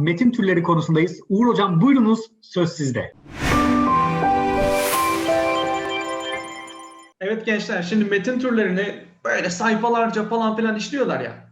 metin türleri konusundayız. Uğur Hocam buyurunuz söz sizde. Evet gençler şimdi metin türlerini böyle sayfalarca falan filan işliyorlar ya.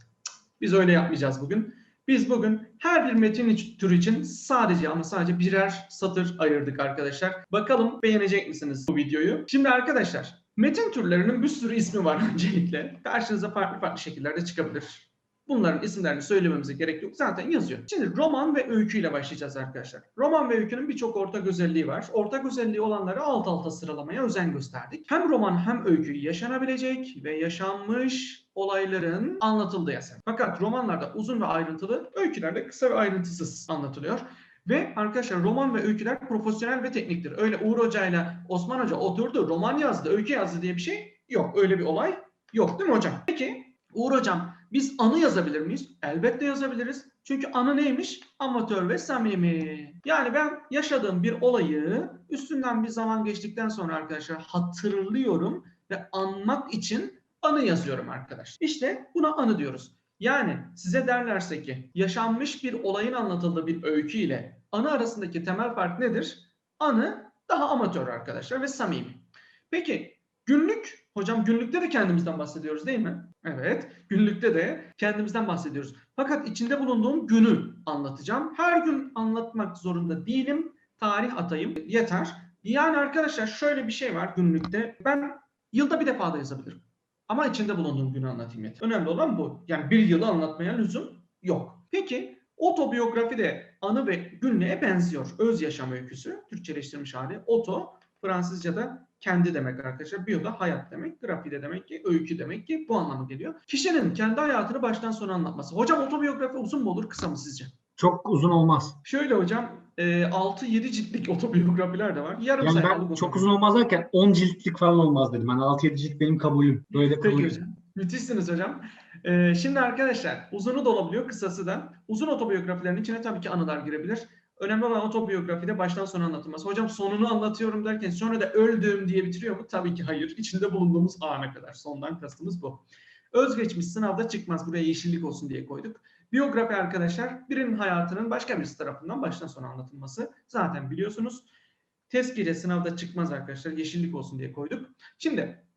Biz öyle yapmayacağız bugün. Biz bugün her bir metin türü için sadece ama sadece birer satır ayırdık arkadaşlar. Bakalım beğenecek misiniz bu videoyu? Şimdi arkadaşlar metin türlerinin bir sürü ismi var öncelikle. Karşınıza farklı farklı şekillerde çıkabilir. Bunların isimlerini söylememize gerek yok. Zaten yazıyor. Şimdi roman ve öyküyle başlayacağız arkadaşlar. Roman ve öykünün birçok ortak özelliği var. Ortak özelliği olanları alt alta sıralamaya özen gösterdik. Hem roman hem öykü yaşanabilecek ve yaşanmış olayların anlatıldığı eser. Fakat romanlarda uzun ve ayrıntılı, öykülerde kısa ve ayrıntısız anlatılıyor. Ve arkadaşlar roman ve öyküler profesyonel ve tekniktir. Öyle Uğur Hoca ile Osman Hoca oturdu, roman yazdı, öykü yazdı diye bir şey yok. Öyle bir olay yok değil mi hocam? Peki Uğur Hocam biz anı yazabilir miyiz? Elbette yazabiliriz. Çünkü anı neymiş? Amatör ve samimi. Yani ben yaşadığım bir olayı üstünden bir zaman geçtikten sonra arkadaşlar hatırlıyorum ve anmak için anı yazıyorum arkadaşlar. İşte buna anı diyoruz. Yani size derlerse ki yaşanmış bir olayın anlatıldığı bir öykü ile anı arasındaki temel fark nedir? Anı daha amatör arkadaşlar ve samimi. Peki günlük hocam günlükte de kendimizden bahsediyoruz değil mi? Evet, günlükte de kendimizden bahsediyoruz. Fakat içinde bulunduğum günü anlatacağım. Her gün anlatmak zorunda değilim. Tarih atayım yeter. Yani arkadaşlar şöyle bir şey var günlükte. Ben yılda bir defa da yazabilirim. Ama içinde bulunduğum günü anlatayım yeter. Önemli olan bu. Yani bir yılı anlatmaya lüzum yok. Peki otobiyografi de anı ve günlüğe benziyor. Öz yaşam öyküsü. Türkçeleştirilmiş hali. Oto Fransızca'da kendi demek arkadaşlar. Biyo da hayat demek. Grafi de demek ki öykü demek ki bu anlamı geliyor. Kişinin kendi hayatını baştan sona anlatması. Hocam otobiyografi uzun mu olur kısa mı sizce? Çok uzun olmaz. Şöyle hocam e, 6-7 ciltlik otobiyografiler de var. Yarım Yani ben çok uzun olmaz derken 10 ciltlik falan olmaz dedim. Yani 6-7 cilt benim kabulüm. Böyle de kabul Peki hocam. Müthişsiniz hocam. Ee, şimdi arkadaşlar uzunu da olabiliyor kısası da. Uzun otobiyografilerin içine tabii ki anılar girebilir. Önemli olan otobiyografide baştan sona anlatılması. Hocam sonunu anlatıyorum derken sonra da öldüm diye bitiriyor mu? Tabii ki hayır. İçinde bulunduğumuz ana kadar. Sondan kastımız bu. Özgeçmiş sınavda çıkmaz. Buraya yeşillik olsun diye koyduk. Biyografi arkadaşlar birinin hayatının başka birisi tarafından baştan sona anlatılması. Zaten biliyorsunuz. Tezkire sınavda çıkmaz arkadaşlar. Yeşillik olsun diye koyduk. Şimdi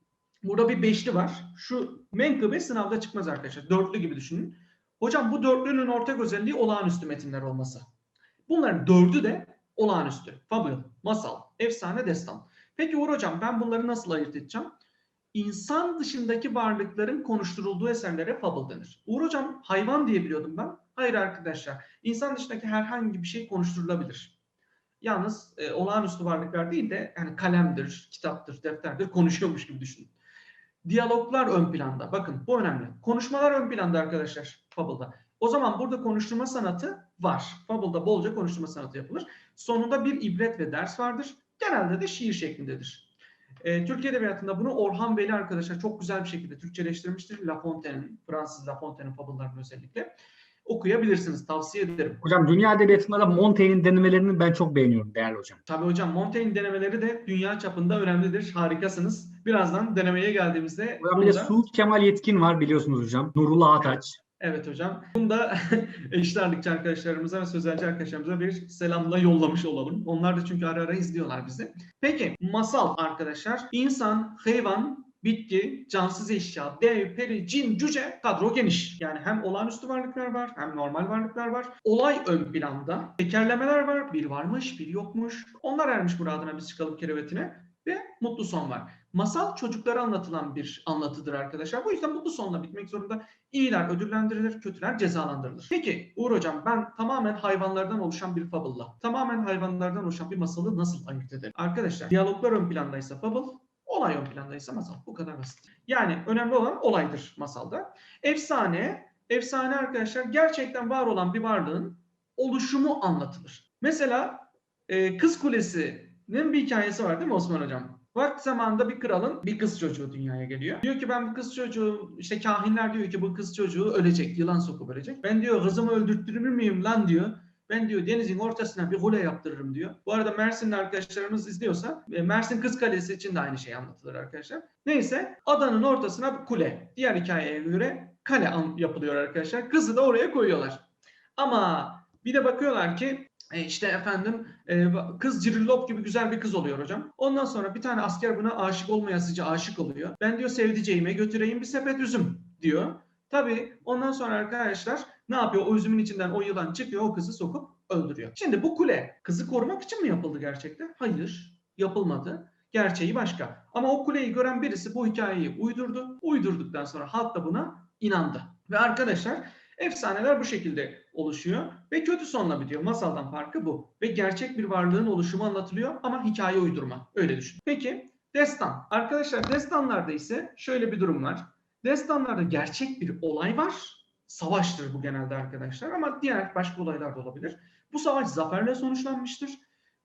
Burada bir beşli var. Şu menkıbe sınavda çıkmaz arkadaşlar. Dörtlü gibi düşünün. Hocam bu dörtlünün ortak özelliği olağanüstü metinler olması. Bunların dördü de olağanüstü. Fable, masal, efsane, destan. Peki Uğur Hocam ben bunları nasıl ayırt edeceğim? İnsan dışındaki varlıkların konuşturulduğu eserlere fable denir. Uğur Hocam hayvan diye biliyordum ben. Hayır arkadaşlar. İnsan dışındaki herhangi bir şey konuşturulabilir. Yalnız e, olağanüstü varlıklar değil de yani kalemdir, kitaptır, defterdir konuşuyormuş gibi düşünün. Diyaloglar ön planda. Bakın bu önemli. Konuşmalar ön planda arkadaşlar Fable'da. O zaman burada konuşturma sanatı var. Fable'da bolca konuşturma sanatı yapılır. Sonunda bir ibret ve ders vardır. Genelde de şiir şeklindedir. E, Türk Edebiyatı'nda bunu Orhan Veli arkadaşlar çok güzel bir şekilde Türkçeleştirmiştir. La Fontaine'in, Fransız La Fontaine'in Fable'larını özellikle. Okuyabilirsiniz. Tavsiye ederim. Hocam dünya edebiyatında da Montaigne'in denemelerini ben çok beğeniyorum değerli hocam. Tabii hocam Montaigne denemeleri de dünya çapında önemlidir. Harikasınız. Birazdan denemeye geldiğimizde Hocam bir de Suud Kemal Yetkin var biliyorsunuz hocam. Nurullah Ataç. Evet hocam. Bunu da eşit arkadaşlarımıza ve sözelci arkadaşlarımıza bir selamla yollamış olalım. Onlar da çünkü ara ara izliyorlar bizi. Peki masal arkadaşlar. İnsan, hayvan, bitki, cansız eşya, dev, peri, cin, cüce kadro geniş. Yani hem olağanüstü varlıklar var hem normal varlıklar var. Olay ön planda. Tekerlemeler var. Bir varmış, bir yokmuş. Onlar ermiş muradına biz çıkalım kerevetine. Ve mutlu son var. Masal çocuklara anlatılan bir anlatıdır arkadaşlar. Bu yüzden mutlu sonla bitmek zorunda. İyiler ödüllendirilir, kötüler cezalandırılır. Peki Uğur Hocam ben tamamen hayvanlardan oluşan bir fable'la, tamamen hayvanlardan oluşan bir masalı nasıl ayırt ederim? Arkadaşlar diyaloglar ön plandaysa fable, olay ön plandaysa masal. Bu kadar basit. Yani önemli olan olaydır masalda. Efsane, efsane arkadaşlar gerçekten var olan bir varlığın oluşumu anlatılır. Mesela e, Kız Kulesi'nin bir hikayesi var değil mi Osman Hocam? Vakti zamanında bir kralın bir kız çocuğu dünyaya geliyor. Diyor ki ben bu kız çocuğu, işte kahinler diyor ki bu kız çocuğu ölecek, yılan sokup ölecek. Ben diyor kızımı öldürtürür müyüm lan diyor. Ben diyor denizin ortasına bir kule yaptırırım diyor. Bu arada Mersin'de arkadaşlarımız izliyorsa e, Mersin Kız Kalesi için de aynı şey anlatılır arkadaşlar. Neyse adanın ortasına bir kule. Diğer hikayeye göre kale yapılıyor arkadaşlar. Kızı da oraya koyuyorlar. Ama Bir de bakıyorlar ki e, işte efendim e, kız Cirillop gibi güzel bir kız oluyor hocam. Ondan sonra bir tane asker buna aşık olmayasıca aşık oluyor. Ben diyor sevdiceğime götüreyim bir sepet üzüm diyor. Tabii ondan sonra arkadaşlar ne yapıyor? O üzümün içinden o yılan çıkıyor o kızı sokup öldürüyor. Şimdi bu kule kızı korumak için mi yapıldı gerçekten? Hayır yapılmadı. Gerçeği başka. Ama o kuleyi gören birisi bu hikayeyi uydurdu. Uydurduktan sonra halk da buna inandı. Ve arkadaşlar efsaneler bu şekilde oluşuyor ve kötü sonla bitiyor. Masaldan farkı bu. Ve gerçek bir varlığın oluşumu anlatılıyor ama hikaye uydurma. Öyle düşün. Peki destan. Arkadaşlar destanlarda ise şöyle bir durum var. Destanlarda gerçek bir olay var. Savaştır bu genelde arkadaşlar ama diğer başka olaylar da olabilir. Bu savaş zaferle sonuçlanmıştır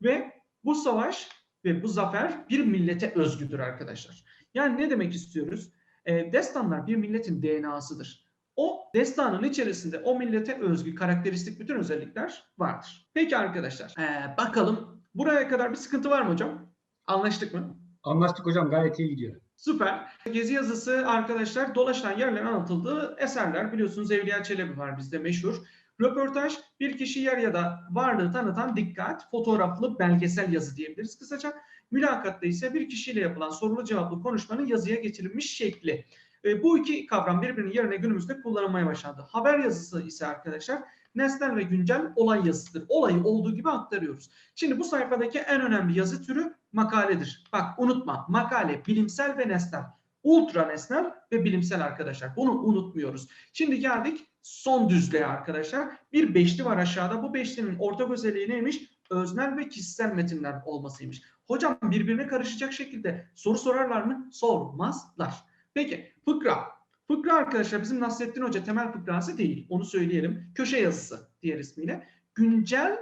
ve bu savaş ve bu zafer bir millete özgüdür arkadaşlar. Yani ne demek istiyoruz? E, destanlar bir milletin DNA'sıdır. O destanın içerisinde o millete özgü karakteristik bütün özellikler vardır. Peki arkadaşlar e, bakalım buraya kadar bir sıkıntı var mı hocam? Anlaştık mı? Anlaştık hocam gayet iyi gidiyor. Süper. Gezi yazısı arkadaşlar dolaşan yerlerin anlatıldığı eserler. Biliyorsunuz Evliya Çelebi var bizde meşhur. Röportaj bir kişi yer ya da varlığı tanıtan dikkat, fotoğraflı belgesel yazı diyebiliriz kısaca. Mülakatta ise bir kişiyle yapılan sorulu cevaplı konuşmanın yazıya geçirilmiş şekli. E, bu iki kavram birbirinin yerine günümüzde kullanılmaya başlandı. Haber yazısı ise arkadaşlar nesnel ve güncel olay yazısıdır. Olayı olduğu gibi aktarıyoruz. Şimdi bu sayfadaki en önemli yazı türü makaledir. Bak unutma makale bilimsel ve nesnel. Ultra nesnel ve bilimsel arkadaşlar. Bunu unutmuyoruz. Şimdi geldik son düzlüğe arkadaşlar. Bir beşli var aşağıda. Bu beşlinin ortak özelliği neymiş? Öznel ve kişisel metinler olmasıymış. Hocam birbirine karışacak şekilde soru sorarlar mı? Sormazlar. Peki fıkra. Fıkra arkadaşlar bizim Nasrettin Hoca temel fıkrası değil. Onu söyleyelim. Köşe yazısı diğer ismiyle. Güncel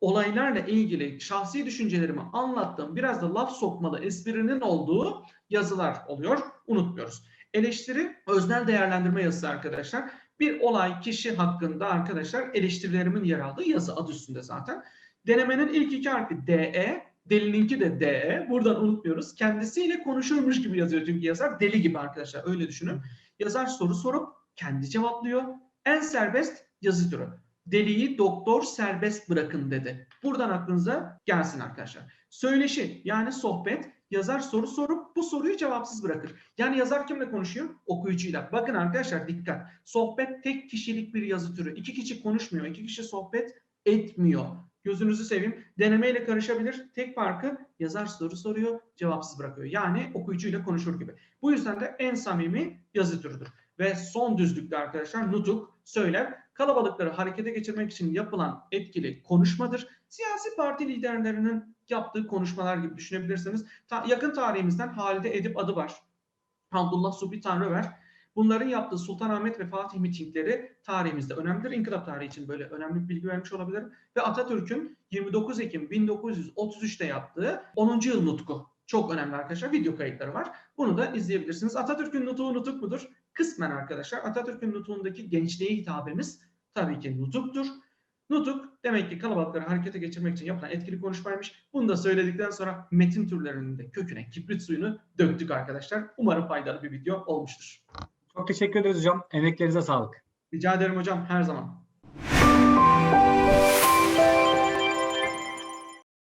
olaylarla ilgili şahsi düşüncelerimi anlattığım biraz da laf sokmalı esprinin olduğu yazılar oluyor. Unutmuyoruz. Eleştiri öznel değerlendirme yazısı arkadaşlar. Bir olay kişi hakkında arkadaşlar eleştirilerimin yer aldığı yazı adı üstünde zaten. Denemenin ilk iki harfi DE, delininki de DE. Buradan unutmuyoruz. Kendisiyle konuşurmuş gibi yazıyor çünkü yazar deli gibi arkadaşlar öyle düşünün. Yazar soru sorup kendi cevaplıyor. En serbest yazı türü. Deliyi doktor serbest bırakın dedi. Buradan aklınıza gelsin arkadaşlar. Söyleşi yani sohbet yazar soru sorup bu soruyu cevapsız bırakır. Yani yazar kimle konuşuyor? Okuyucuyla. Bakın arkadaşlar dikkat. Sohbet tek kişilik bir yazı türü. İki kişi konuşmuyor. iki kişi sohbet etmiyor. Gözünüzü seveyim. Denemeyle karışabilir. Tek farkı yazar soru soruyor, cevapsız bırakıyor. Yani okuyucuyla konuşur gibi. Bu yüzden de en samimi yazı türüdür. Ve son düzlükte arkadaşlar nutuk, söylem, kalabalıkları harekete geçirmek için yapılan etkili konuşmadır. Siyasi parti liderlerinin yaptığı konuşmalar gibi düşünebilirsiniz. Ta- yakın tarihimizden Halide Edip adı var. Hamdullah Supi Tanrıver. Bunların yaptığı Sultanahmet ve Fatih mitingleri tarihimizde önemlidir. İnkılap tarihi için böyle önemli bir bilgi vermiş olabilirim. Ve Atatürk'ün 29 Ekim 1933'te yaptığı 10. yıl nutku. Çok önemli arkadaşlar. Video kayıtları var. Bunu da izleyebilirsiniz. Atatürk'ün nutuğu nutuk mudur? Kısmen arkadaşlar. Atatürk'ün nutuğundaki gençliğe hitabemiz tabii ki nutuktur. Nutuk demek ki kalabalıkları harekete geçirmek için yapılan etkili konuşmaymış. Bunu da söyledikten sonra metin türlerinin de köküne kibrit suyunu döktük arkadaşlar. Umarım faydalı bir video olmuştur. Çok teşekkür ederiz hocam. Emeklerinize sağlık. Rica ederim hocam her zaman.